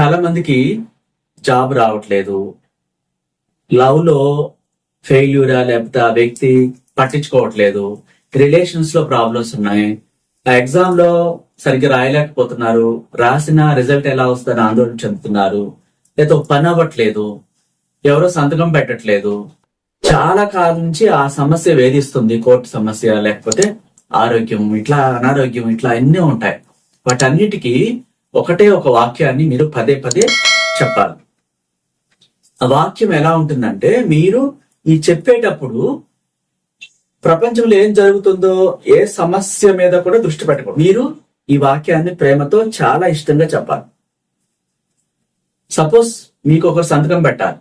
చాలా మందికి జాబ్ రావట్లేదు. లవ్లో ఫెయిల్యూరా లేకపోతే ఆ వ్యక్తి పట్టించుకోవట్లేదు. రిలేషన్స్లో ప్రాబ్లమ్స్ ఉన్నాయి. ఆ ఎగ్జామ్లో సరిగ్గా రాయలేకపోతున్నారు. రాసిన రిజల్ట్ ఎలా వస్తుందని ఆందోళన చెందుతున్నారు. లేదా పని అవ్వట్లేదు. ఎవరో సంతకం పెట్టట్లేదు. చాలా కాలం నుంచి ఆ సమస్య వేధిస్తుంది. కోర్టు సమస్య లేకపోతే ఆరోగ్యం ఇట్లా అనారోగ్యం ఇట్లా అన్నీ ఉంటాయి. వాటన్నిటికీ ఒకటే ఒక వాక్యాన్ని మీరు పదే పదే చెప్పాలి. ఆ వాక్యం ఎలా ఉంటుందంటే మీరు ఈ చెప్పేటప్పుడు ప్రపంచంలో ఏం జరుగుతుందో ఏ సమస్య మీద కూడా దృష్టి పెట్టకూడదు. మీరు ఈ వాక్యాన్ని ప్రేమతో చాలా ఇష్టంగా చెప్పాలి. సపోజ్ మీకు ఒక సంతకం పెట్టాలి.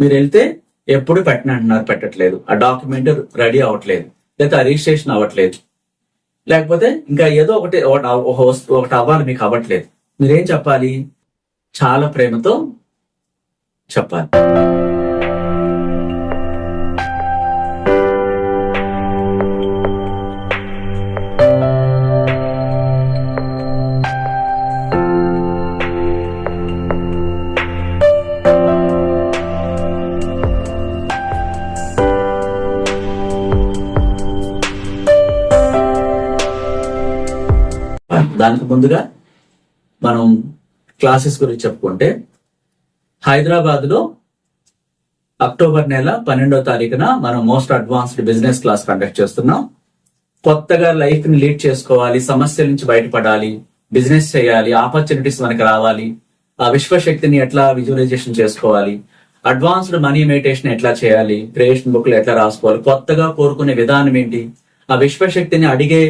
మీరు వెళ్తే ఎప్పుడు పెట్టినంటున్నారు పెట్టట్లేదు. ఆ డాక్యుమెంట్ రెడీ అవ్వట్లేదు. లేదా రిజిస్ట్రేషన్ అవ్వట్లేదు. లేకపోతే ఇంకా ఏదో ఒకటి ఒకటి ఒక ఒకటి అవ్వాలి మీకు అవ్వట్లేదు. మీరేం చెప్పాలి? చాలా ప్రేమతో చెప్పాలి. దానికి ముందుగా మనం క్లాసెస్ గురించి చెప్పుకుంటే హైదరాబాద్లో అక్టోబర్ నెల పన్నెండో తారీఖున మనం most advanced business class conduct చేస్తున్నాం. కొత్తగా లైఫ్ని లీడ్ చేసుకోవాలి సమస్యల నుంచి బయటపడాలి బిజినెస్ చేయాలి ఆపర్చునిటీస్ మనకి రావాలి ఆ విశ్వశక్తిని ఎట్లా విజువలైజేషన్ చేసుకోవాలి అడ్వాన్స్డ్ మనీ మెడిటేషన్ ఎట్లా చేయాలి క్రియేషన్ బుక్లు ఎట్లా రాసుకోవాలి కొత్తగా కోరుకునే విధానం ఏంటి ఆ విశ్వశక్తిని అడిగే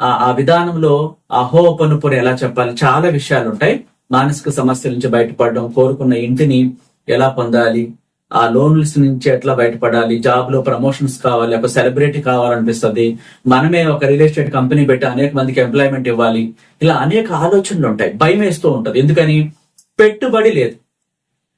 ఆ ఆ విధానంలో అహో పనుపుని ఎలా చెప్పాలి? చాలా విషయాలు ఉంటాయి మానసిక సమస్యల నుంచి బయటపడడం కోరుకున్న ఇంటిని ఎలా పొందాలి ఆ లోన్స్ నుంచి ఎట్లా బయటపడాలి జాబ్లో ప్రమోషన్స్ కావాలి ఒక సెలబ్రిటీ కావాలనిపిస్తుంది మనమే ఒక రియల్ ఎస్టేట్ కంపెనీ పెట్టి అనేక మందికి ఎంప్లాయ్మెంట్ ఇవ్వాలి ఇలా అనేక ఆలోచనలు ఉంటాయి భయం వేస్తూ ఉంటుంది. ఎందుకని? పెట్టుబడి లేదు.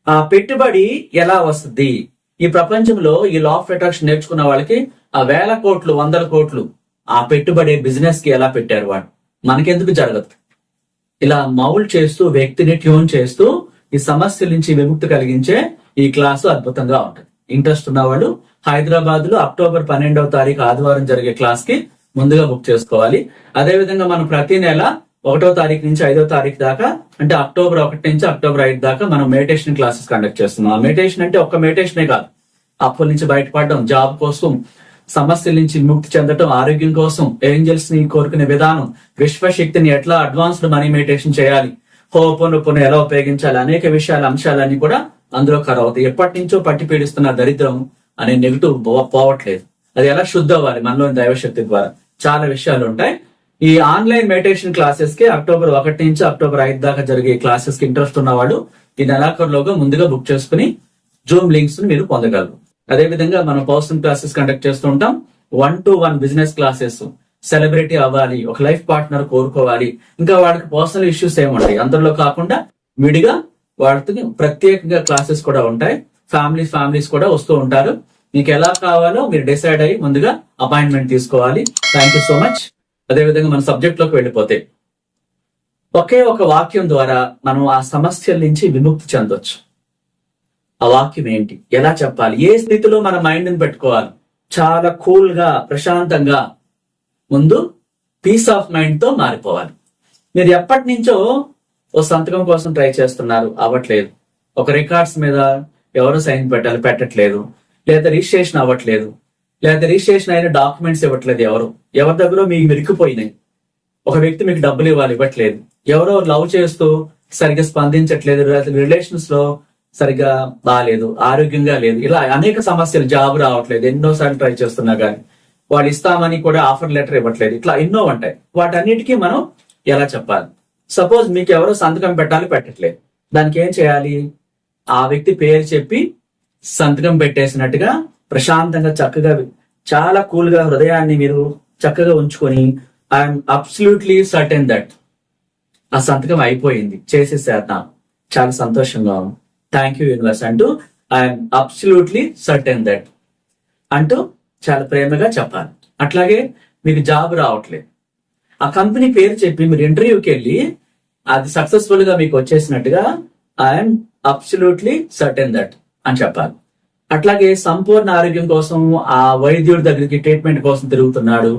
ఆ పెట్టుబడి ఎలా వస్తుంది? ఈ ప్రపంచంలో ఈ లా ఆఫ్ అట్రాక్షన్ నేర్చుకున్న వాళ్ళకి ఆ వేల కోట్లు వందల కోట్లు ఆ పెట్టుబడి బిజినెస్కి ఎలా పెట్టారు వాడు? మనకెందుకు జరగదు. ఇలా మౌల్ చేస్తూ వ్యక్తిని ట్యూన్ చేస్తూ ఈ సమస్యల నుంచి విముక్తి కలిగించే ఈ క్లాసు అద్భుతంగా ఉంటుంది. ఇంట్రెస్ట్ ఉన్న వాళ్ళు హైదరాబాద్లో అక్టోబర్ పన్నెండవ తారీఖు ఆదివారం జరిగే క్లాస్కి ముందుగా బుక్ చేసుకోవాలి. అదే విధంగా మనం ప్రతి నెల ఒకటో తారీఖు నుంచి ఐదో తారీఖు దాకా అంటే అక్టోబర్ ఒకటి నుంచి అక్టోబర్ ఐదు దాకా మనం మెడిటేషన్ క్లాసెస్ కండక్ట్ చేస్తున్నాం. ఆ మెడిటేషన్ అంటే ఒక్క మెడిటేషనే కాదు. అప్పుల నుంచి బయటపడడం జాబ్ కోసం సమస్యల నుంచి ముక్తి చెందటం ఆరోగ్యం కోసం ఏంజల్స్ని కోరుకునే విధానం విశ్వశక్తిని ఎట్లా అడ్వాన్స్డ్ మనీ మెడిటేషన్ చేయాలి? హోపోనొప్పును ఎలా ఉపయోగించాలి? అనేక విషయాల అంశాలన్నీ కూడా అందులో కవర్ అవుతాయి. ఎప్పటి నుంచో పట్టి పీడిస్తున్న దరిద్రం అనే నెగిటివ్ పోవట్లేదు. అది ఎలా శుద్ధ అవ్వాలి? మనలోని దైవశక్తి ద్వారా. చాలా విషయాలు ఉంటాయి. ఈ ఆన్లైన్ మెడిటేషన్ క్లాసెస్కి అక్టోబర్ ఒకటి నుంచి అక్టోబర్ ఐదు దాకా జరిగే క్లాసెస్కి ఇంట్రెస్ట్ ఉన్న వాళ్ళు ఈ నెలాఖరులోగా ముందుగా బుక్ చేసుకుని జూమ్ లింక్స్ని మీరు పొందగలరు. అదే విధంగా మనం పర్సనల్ క్లాసెస్ కండక్ట్ చేస్తూ ఉంటాం. One to one business classes celebrity అవ్వాలి ఒక లైఫ్ పార్ట్నర్ కోరుకోవాలి. ఇంకా వాడికి పర్సనల్ ఇష్యూస్ ఏముంటాయి అందరిలో కాకుండా విడిగా వాటికి ప్రత్యేకంగా క్లాసెస్ కూడా ఉంటాయి. ఫ్యామిలీస్ ఫ్యామిలీస్ కూడా వస్తూ ఉంటారు. మీకు ఎలా కావాలో మీరు డిసైడ్ అయ్యి ముందుగా అపాయింట్మెంట్ తీసుకోవాలి. థ్యాంక్ యూ సో మచ్ అదేవిధంగా మన సబ్జెక్ట్లోకి వెళ్ళిపోతే ఒకే ఒక వాక్యం ద్వారా మనం ఆ సమస్యల నుంచి విముక్తి చెందొచ్చు. ఆ వాక్యం ఏంటి? ఎలా చెప్పాలి? ఏ స్థితిలో మన మైండ్ని పెట్టుకోవాలి? చాలా కూల్గా ప్రశాంతంగా ముందు పీస్ ఆఫ్ మైండ్తో మారిపోవాలి. మీరు ఎప్పటి నుంచో ఓ సంతకం కోసం ట్రై చేస్తున్నారు అవ్వట్లేదు. ఒక రికార్డ్స్ మీద ఎవరు సైన్ పెట్టాలి? పెట్టట్లేదు. లేదా రిజిస్ట్రేషన్ అవ్వట్లేదు. లేదా రిజిస్ట్రేషన్ అయిన డాక్యుమెంట్స్ ఇవ్వట్లేదు ఎవరు? ఎవరి దగ్గర మీకు విరిగిపోయినాయి. ఒక వ్యక్తి మీకు డబ్బులు ఇవ్వాలి ఇవ్వట్లేదు. ఎవరో లవ్ చేస్తూ సరిగ్గా స్పందించట్లేదు. రిలేషన్స్లో సరిగ్గా బాగాలేదు ఆరోగ్యంగా లేదు. ఇలా అనేక సమస్యలు జాబ్ రావట్లేదు. ఎన్నోసార్లు ట్రై చేస్తున్నా కానీ వాళ్ళు ఇస్తామని కూడా ఆఫర్ లెటర్ ఇవ్వట్లేదు. ఇట్లా ఎన్నో ఉంటాయి. వాటన్నిటికీ మనం ఎలా చెప్పాలి? సపోజ్ మీకు ఎవరో సంతకం పెట్టాలి పెట్టట్లేదు. దానికి ఏం చేయాలి? ఆ వ్యక్తి పేరు చెప్పి సంతకం పెట్టేసినట్టుగా ప్రశాంతంగా చక్కగా చాలా కూల్గా హృదయాన్ని మీరు చక్కగా ఉంచుకొని ఐఎమ్ అబ్సల్యూట్లీ సర్టెన్ దట్ ఆ సంతకం అయిపోయింది. చేసేసేద్దాం. చాలా సంతోషంగా ఉంది. థ్యాంక్ యూ యూనివర్స్ అంటూ ఐఎమ్ అబ్సల్యూట్లీ సర్టెన్ దట్ అంటూ చాలా ప్రేమగా చెప్పాలి. అట్లాగే మీకు జాబ్ రావట్లేదు. ఆ కంపెనీ పేరు చెప్పి మీరు ఇంటర్వ్యూకి వెళ్ళి అది సక్సెస్ఫుల్గా మీకు వచ్చేసినట్టుగా ఐఎమ్ అబ్సల్యూట్లీ సర్టెన్ దట్ అని చెప్పాలి. అట్లాగే సంపూర్ణ ఆరోగ్యం కోసం ఆ వైద్యుడి దగ్గరికి ట్రీట్మెంట్ కోసం తిరుగుతున్నాడు.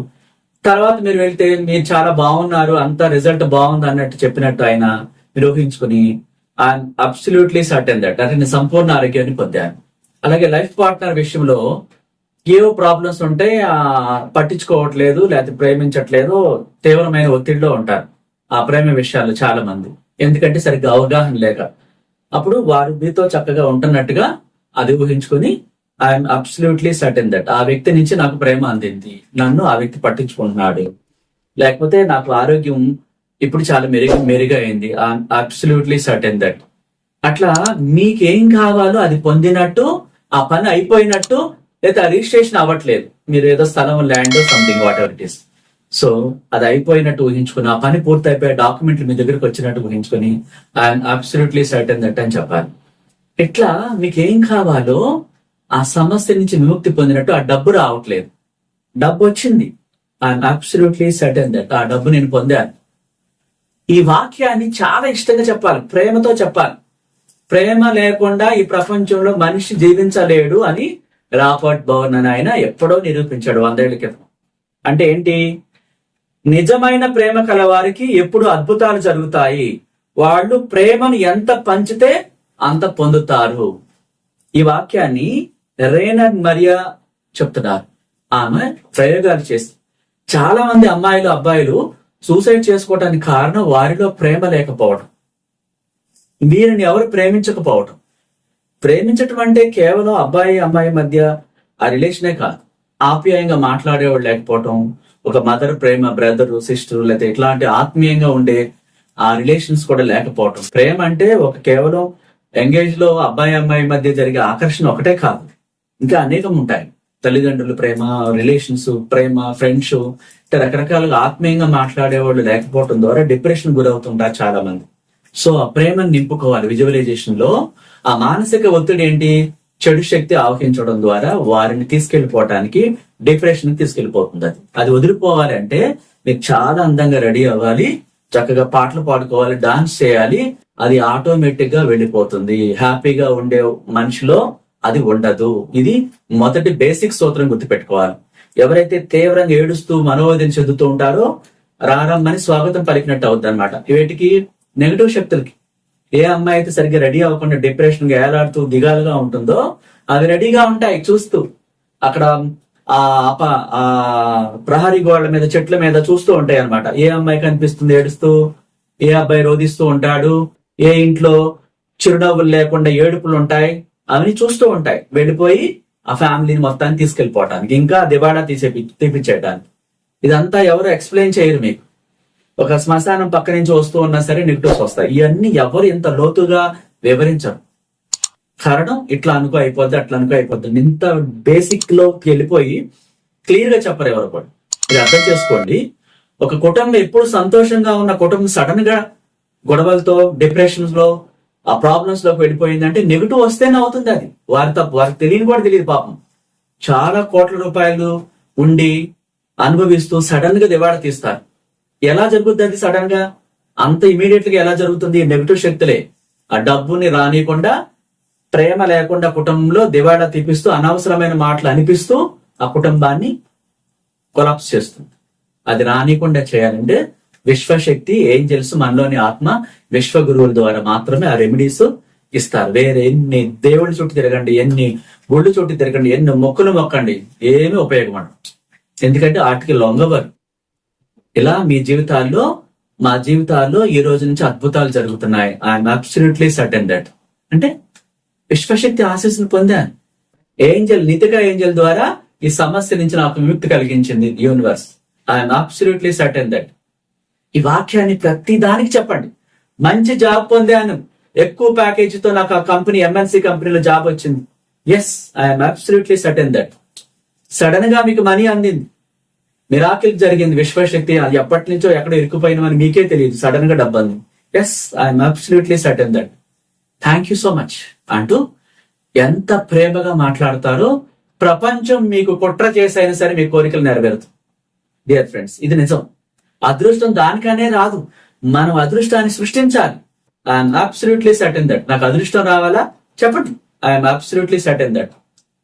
తర్వాత మీరు వెళ్తే మీరు చాలా బాగున్నారు అంత రిజల్ట్ బాగుంది అన్నట్టు చెప్పినట్టు ఆయన నిరూహించుకుని ఐఎమ్ అబ్సల్యూట్లీ సర్టెన్ దట్ అంటే నేను సంపూర్ణ ఆరోగ్యాన్ని పొందాను. అలాగే లైఫ్ పార్ట్నర్ విషయంలో ఏవో ప్రాబ్లమ్స్ ఉంటే పట్టించుకోవట్లేదు లేకపోతే ప్రేమించట్లేదు తీవ్రమైన ఒత్తిడిలో ఉంటారు. ఆ ప్రేమ విషయాలు చాలా మంది ఎందుకంటే సరిగ్గా అవగాహన లేక. అప్పుడు వారు మీతో చక్కగా ఉంటున్నట్టుగా అది ఊహించుకొని ఐఎమ్ అబ్సల్యూట్లీ సర్టెన్ దట్ ఆ వ్యక్తి నుంచి నాకు ప్రేమ అందింది. నన్ను ఆ వ్యక్తి పట్టించుకుంటున్నాడు. లేకపోతే నాకు ఆరోగ్యం ఇప్పుడు చాలా మెరుగు మెరుగైంది అబ్సల్యూట్లీ సర్టెన్ దట్ అట్లా మీకేం కావాలో అది పొందినట్టు ఆ పని అయిపోయినట్టు లేదా రిజిస్ట్రేషన్ అవ్వట్లేదు. మీరు ఏదో స్థలం land something whatever it is so అది అయిపోయినట్టు ఊహించుకుని ఆ పని పూర్తి అయిపోయే డాక్యుమెంట్లు మీ దగ్గరకు వచ్చినట్టు ఊహించుకుని ఐఎమ్ అబ్సల్యూట్లీ సర్టెన్ దట్ అని చెప్పాలి. ఇట్లా మీకు ఏం కావాలో ఆ సమస్య నుంచి విముక్తి పొందినట్టు ఆ డబ్బు రావట్లేదు. డబ్బు వచ్చింది. ఐఎమ్ అబ్సల్యూట్లీ సర్టెన్ దట్ ఆ డబ్బు నేను పొందాను. ఈ వాక్యాన్ని చాలా ఇష్టంగా చెప్పాలి. ప్రేమతో చెప్పాలి. ప్రేమ లేకుండా ఈ ప్రపంచంలో మనిషి జీవించలేడు అని రాబర్ట్ బౌన్ అని ఆయన ఎప్పుడో నిరూపించాడు వందేళ్ళ క్రితం. అంటే ఏంటి? నిజమైన ప్రేమ కలవారికి ఎప్పుడు అద్భుతాలు జరుగుతాయి. వాళ్ళు ప్రేమను ఎంత పంచితే అంత పొందుతారు. ఈ వాక్యాన్ని రేనర్ మరియా చెప్తున్నారు. ఆమె ప్రయోగాలు చేసి చాలా మంది అమ్మాయిలు అబ్బాయిలు సూసైడ్ చేసుకోవడానికి కారణం వారిలో ప్రేమ లేకపోవడం వీరిని ఎవరు ప్రేమించకపోవడం ప్రేమించటం అంటే కేవలం అబ్బాయి అమ్మాయి మధ్య ఆ రిలేషనే కాదు. ఆప్యాయంగా మాట్లాడేవాడు లేకపోవటం ఒక మదర్ ప్రేమ బ్రదర్ సిస్టర్ లేదా ఇట్లాంటి ఆత్మీయంగా ఉండే ఆ రిలేషన్స్ కూడా లేకపోవటం. ప్రేమ అంటే ఒక కేవలం ఎంగేజ్లో అబ్బాయి అమ్మాయి మధ్య జరిగే ఆకర్షణ ఒకటే కాదు. ఇంకా అనేకం ఉంటాయి. తల్లిదండ్రుల ప్రేమ రిలేషన్స్ ప్రేమ ఫ్రెండ్స్ ఇట్లా రకరకాలుగా ఆత్మీయంగా మాట్లాడేవాళ్ళు లేకపోవడం ద్వారా డిప్రెషన్ గురవుతుంటారు చాలా మంది సో ఆ ప్రేమను నింపుకోవాలి. విజువలైజేషన్లో ఆ మానసిక ఒత్తిడి ఏంటి? చెడు శక్తి ఆవహించడం ద్వారా వారిని తీసుకెళ్ళిపోవటానికి డిప్రెషన్ తీసుకెళ్ళిపోతుంది అది. అది వదిలిపోవాలి అంటే మీకు చాలా అందంగా రెడీ అవ్వాలి. చక్కగా పాటలు పాడుకోవాలి డాన్స్ చేయాలి. అది ఆటోమేటిక్గా వెళ్ళిపోతుంది. హ్యాపీగా ఉండే మనిషిలో అది ఉండదు. ఇది మొదటి బేసిక్ సూత్రం గుర్తుపెట్టుకోవాలి. ఎవరైతే తీవ్రంగా ఏడుస్తూ మనోవేదన చెందుతూ ఉంటారో రారమ్మని స్వాగతం పలికినట్టు అవుద్ది అనమాట వీటికి నెగటివ్ శక్తులకి. ఏ అమ్మాయి అయితే సరిగ్గా రెడీ అవ్వకుండా డిప్రెషన్గా ఏలాడుతూ దిగాలుగా ఉంటుందో అవి రెడీగా ఉంటాయి చూస్తూ. అక్కడ ఆ అప ఆ ప్రహరీ గోడల మీద చెట్ల మీద చూస్తూ ఉంటాయి అన్నమాట. ఏ అమ్మాయి కనిపిస్తుంది ఏడుస్తూ? ఏ అబ్బాయి రోధిస్తూ ఉంటాడు? ఏ ఇంట్లో చిరునవ్వులు లేకుండా ఏడుపులు ఉంటాయి? అవన్నీ చూస్తూ ఉంటాయి. వెళ్ళిపోయి ఆ ఫ్యామిలీని మొత్తాన్ని తీసుకెళ్ళిపోవటానికి ఇంకా దివాడా తీసే తీపించేయడానికి ఇదంతా ఎవరు ఎక్స్ప్లెయిన్ చేయరు మీకు. ఒక శ్మశానం పక్క నుంచి వస్తూ ఉన్నా సరే నెగిటివ్స్ వస్తాయి. ఇవన్నీ ఎవరు ఇంత లోతుగా వివరించరు. కారణం ఇట్లా అనుకో అయిపోద్ది అట్లా అనుకో అయిపోద్ది ఇంత బేసిక్లోకి వెళ్ళిపోయి క్లియర్గా చెప్పరు ఎవరు కూడా. మీరు అర్థం చేసుకోండి. ఒక కుటుంబం ఎప్పుడు సంతోషంగా ఉన్న కుటుంబం సడన్గా గొడవలతో డిప్రెషన్స్లో ఆ ప్రాబ్లమ్స్లోకి వెళ్ళిపోయిందంటే నెగిటివ్ వస్తేనే అవుతుంది అది. వారి తప్పు వారికి తెలియని కూడా తెలియదు పాపం. చాలా కోట్ల రూపాయలు ఉండి అనుభవిస్తూ సడన్గా దివాడ తీస్తారు. ఎలా జరుగుద్ది అది సడన్గా? అంత ఇమీడియట్గా ఎలా జరుగుతుంది? నెగిటివ్ శక్తులే. ఆ డబ్బుని రానియకుండా ప్రేమ లేకుండా కుటుంబంలో దివాడా తీపిస్తూ అనవసరమైన మాటలు అనిపిస్తూ ఆ కుటుంబాన్ని కొలాప్స్ చేస్తుంది. అది రానియకుండా చేయాలంటే విశ్వశక్తి ఏంజల్స్ మనలోని ఆత్మ విశ్వ గురువుల ద్వారా మాత్రమే ఆ రెమెడీస్ ఇస్తారు. వేరే ఎన్ని దేవుళ్ళ చుట్టూ తిరగండి ఎన్ని గుళ్ళు చుట్టూ తిరగండి ఎన్ని మొక్కులు మొక్కండి ఏమీ ఉపయోగపడం ఎందుకంటే వాటికి లొంగవరు. ఇలా మీ జీవితాల్లో మా జీవితాల్లో ఈ రోజు నుంచి అద్భుతాలు జరుగుతున్నాయి. ఐఎమ్ అబ్సల్యూట్లీ సర్టెన్ దట్ అంటే విశ్వశక్తి ఆశీస్సును పొందాను. ఏంజల్ నితిగా ఏంజల్ ద్వారా ఈ సమస్య నుంచి నాకు విముక్తి కలిగించింది universe I'm absolutely certain that ఈ వాక్యాన్ని ప్రతి దానికి చెప్పండి. మంచి జాబ్ పొందాను. ఎక్కువ ప్యాకేజీతో నాకు ఆ కంపెనీ ఎంఎన్సీ కంపెనీలో జాబ్ వచ్చింది. Yes I'm absolutely certain that సడన్గా మీకు మనీ అందింది. మిరాకిల్ జరిగింది. విశ్వశక్తి అది ఎప్పటి నుంచో ఎక్కడ ఇరుక్కుపోయినామని మీకే తెలియదు. సడన్గా డబ్బు అంది yes I'm absolutely certain that thank you so much అంటూ ఎంత ప్రేమగా మాట్లాడతారో ప్రపంచం మీకు కుట్ర చేసైనా సరే మీ కోరికలు నెరవేరుతుంది డియర్ ఫ్రెండ్స్ ఇది నిజం. అదృష్టం దానికనే రాదు. మనం అదృష్టాన్ని సృష్టించాలి. I'm absolutely set in that నాకు అదృష్టం రావాలా? చెప్పండి. I'm absolutely set in that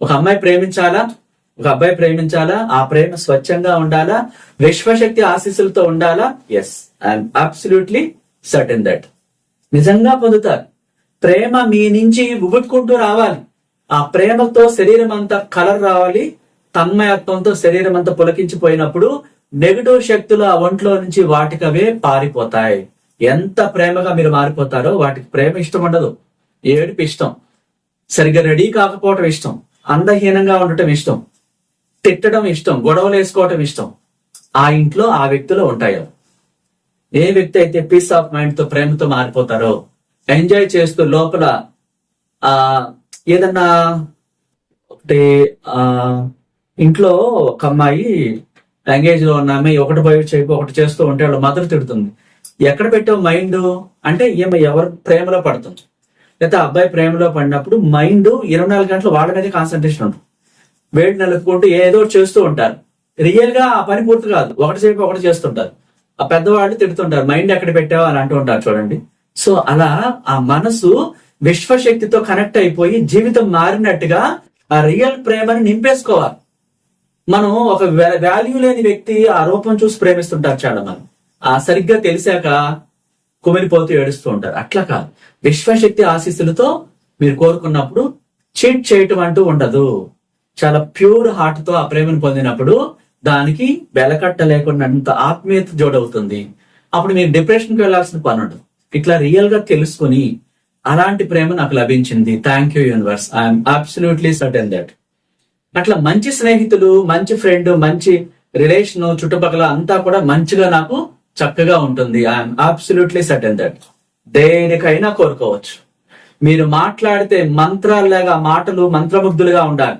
ఒక అమ్మాయి ప్రేమించాలా? ఒక అబ్బాయి ప్రేమించాలా? ఆ ప్రేమ స్వచ్ఛంగా ఉండాలా? విశ్వశక్తి ఆశీస్సులతో ఉండాలా? Yes I'm absolutely set in that నిజంగా పొందుతారు. ప్రేమ మీ నుంచి ఉబుట్టుకుంటూ రావాలి. ఆ ప్రేమతో శరీరం అంతా కలర్ రావాలి. తన్మయత్వంతో శరీరం అంతా పులకించిపోయినప్పుడు నెగటివ్ శక్తులు ఆ ఒంట్లో నుంచి వాటికవే పారిపోతాయి. ఎంత ప్రేమగా మీరు మారిపోతారో వాటికి ప్రేమ ఇష్టం ఉండదు. ఏడుపు ఇష్టం. సరిగ్గా రెడీ కాకపోవటం ఇష్టం. అందహీనంగా ఉండటం ఇష్టం. తిట్టడం ఇష్టం. గొడవలు వేసుకోవటం ఇష్టం. ఆ ఇంట్లో ఆ వ్యక్తులు ఉంటాయో. ఏ వ్యక్తి అయితే పీస్ ఆఫ్ మైండ్తో ప్రేమతో మారిపోతారో ఎంజాయ్ చేస్తూ లోపల ఆ ఏదన్నా ఒకటి ఆ ఇంట్లో ఒక అమ్మాయి లాంగ్వేజ్లో ఉన్న అమ్మాయి ఒకటి పోయి చెప్పి ఒకటి చేస్తూ ఉంటే వాళ్ళ మదర్ తిడుతుంది. ఎక్కడ పెట్టావు మైండ్ అంటే ఈమె ఎవరు ప్రేమలో పడుతుంది. లేకపోతే అబ్బాయి ప్రేమలో పడినప్పుడు మైండ్ ఇరవై నాలుగు గంటలు వాళ్ళ మీద కాన్సన్ట్రేషన్ ఉంటుంది. వేడి నలుపుకుంటూ ఏదో చేస్తూ ఉంటారు. రియల్గా ఆ పని పూర్తి కాదు. ఒకటి సేపు ఒకటి చేస్తుంటారు. ఆ పెద్దవాళ్ళు తిడుతుంటారు. మైండ్ ఎక్కడ పెట్టావు అని అంటూ ఉంటారు చూడండి. సో అలా ఆ మనసు విశ్వశక్తితో కనెక్ట్ అయిపోయి జీవితం మారినట్టుగా ఆ రియల్ ప్రేమని నింపేసుకోవాలి. మనం ఒక వాల్యూ లేని వ్యక్తి ఆ రూపం చూసి ప్రేమిస్తుంటారు చాలా మంది. ఆ సరిగ్గా తెలిసాక కుమిలిపోతూ ఏడుస్తూ ఉంటారు. అట్లా కాదు. విశ్వశక్తి ఆశీస్సులతో మీరు కోరుకున్నప్పుడు చీట్ చేయటం అంటూ ఉండదు. చాలా ప్యూర్ హార్ట్తో ఆ ప్రేమను పొందినప్పుడు దానికి వెలకట్ట అంత ఆత్మీయత జోడవుతుంది. అప్పుడు మీరు డిప్రెషన్కి వెళ్ళాల్సిన పని ఉండదు. ఇట్లా రియల్గా తెలుసుకుని అలాంటి ప్రేమ నాకు లభించింది. Thank you universe I'm absolutely certain that అట్లా మంచి స్నేహితులు మంచి ఫ్రెండ్ మంచి రిలేషన్ చుట్టుపక్కల అంతా కూడా మంచిగా నాకు చక్కగా ఉంటుంది. ఐఎమ్ అబ్సల్యూట్లీ సర్టన్ దట్ దేనికైనా కోరుకోవచ్చు. మీరు మాట్లాడితే మంత్రాల్లాగా మాటలు మంత్రముగ్ధులుగా ఉండాలి.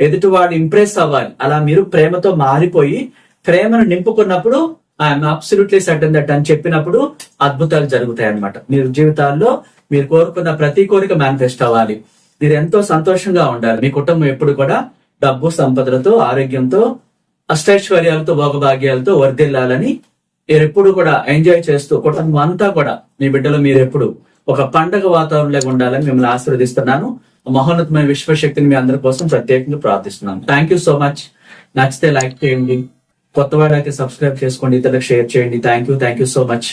ఎదుటివాడు ఇంప్రెస్ అవ్వాలి. అలా మీరు ప్రేమతో మారిపోయి ప్రేమను నింపుకున్నప్పుడు ఐఎమ్ అబ్సల్యూట్లీ సర్టన్ దట్ అని చెప్పినప్పుడు అద్భుతాలు జరుగుతాయి అన్నమాట. మీరు జీవితాల్లో మీరు కోరుకున్న ప్రతి కోరిక మేనిఫెస్ట్ అవ్వాలి. మీరు ఎంతో సంతోషంగా ఉండాలి. మీ కుటుంబం ఎప్పుడు కూడా డబ్బు సంపదలతో ఆరోగ్యంతో అష్టైశ్వర్యాలతో భోగభాగ్యాలతో వర్ధిల్లాలని మీరెప్పుడు కూడా ఎంజాయ్ చేస్తూ కుటుంబం అంతా కూడా మీ బిడ్డలు మీరు ఎప్పుడు ఒక పండగ వాతావరణంలో ఉండాలని మిమ్మల్ని ఆశీర్వదిస్తున్నాను. మహోన్నతమైన విశ్వశక్తిని మీ అందరి కోసం ప్రత్యేకంగా ప్రార్థిస్తున్నాను. థ్యాంక్ యూ సో మచ్ నచ్చితే లైక్ చేయండి. కొత్త వాళ్ళైతే సబ్స్క్రైబ్ చేసుకోండి ఇతరులకు షేర్ చేయండి. Thank you thank you so much